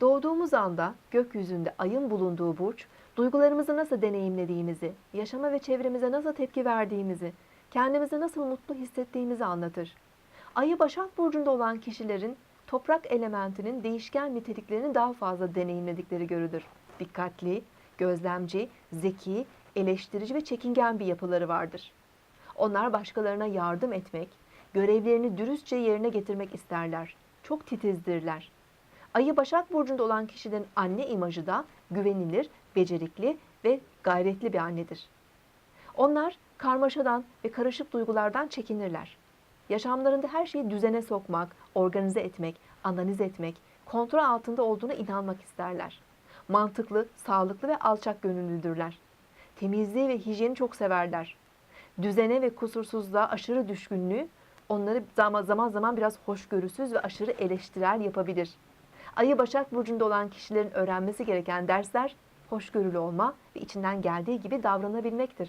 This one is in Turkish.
Doğduğumuz anda gökyüzünde ayın bulunduğu burç, duygularımızı nasıl deneyimlediğimizi, yaşama ve çevremize nasıl tepki verdiğimizi, kendimizi nasıl mutlu hissettiğimizi anlatır. Ayı Başak Burcu'nda olan kişilerin toprak elementinin değişken niteliklerini daha fazla deneyimledikleri görülür. Dikkatli, gözlemci, zeki, eleştirici ve çekingen bir yapıları vardır. Onlar başkalarına yardım etmek, görevlerini dürüstçe yerine getirmek isterler. Çok titizdirler. Ayı Başak Burcu'nda olan kişinin anne imajı da güvenilir, becerikli ve gayretli bir annedir. Onlar karmaşadan ve karışık duygulardan çekinirler. Yaşamlarında her şeyi düzene sokmak, organize etmek, analiz etmek, kontrol altında olduğuna inanmak isterler. Mantıklı, sağlıklı ve alçak gönüllüdürler. Temizliği ve hijyeni çok severler. Düzene ve kusursuzluğa aşırı düşkünlüğü onları zaman zaman biraz hoşgörüsüz ve aşırı eleştirel yapabilir. Ayı Başak Burcu'nda olan kişilerin öğrenmesi gereken dersler hoşgörülü olma ve içinden geldiği gibi davranabilmektir.